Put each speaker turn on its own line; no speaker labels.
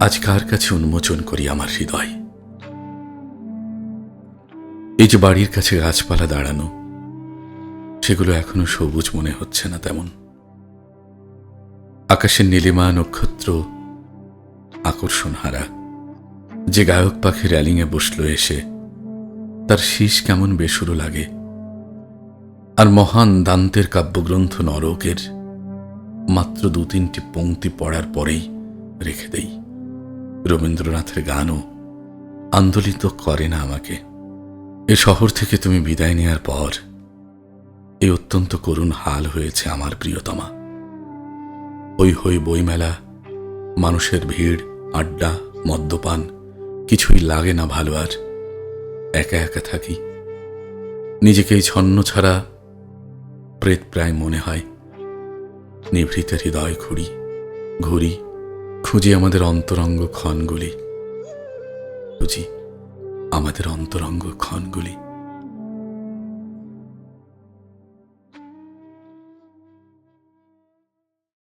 আজ কার কাছে উন্মোচন করি আমার হৃদয়? এই যে বাড়ির কাছে গাছপালা দাঁড়ানো, সেগুলো এখনও সবুজ মনে হচ্ছে না তেমন। আকাশের নীলিমা নক্ষত্র, আকর্ষণ হারা, যে গায়ক পাখি র্যালিংয়ে বসল এসে, তার শীষ কেমন বেসুরো লাগে। আর মহান দান্তের কাব্যগ্রন্থ নরকের মাত্র দু তিনটি পংক্তি পড়ার পরেই রেখে দেই। রবীন্দ্রনাথের গানও আন্দোলিত করে না আমাকে। এ শহর থেকে তুমি বিদায় নেয়ার পর এই অত্যন্ত করুণ হাল হয়েছে আমার প্রিয়তমা। হই হই বইমেলা, মানুষের ভিড়, আড্ডা, মদ্যপান, কিছুই লাগে না ভালো আর। একা একা থাকি। নিজেকে এই ছন্ন ছাড়া প্রেত প্রায় মনে হয়। নিভৃত হৃদয় খুঁড়ি, ঘুরি। খুঁজি আমাদের অন্তরঙ্গ ক্ষণগুলি। খুঁজি আমাদের অন্তরঙ্গ ক্ষণগুলি।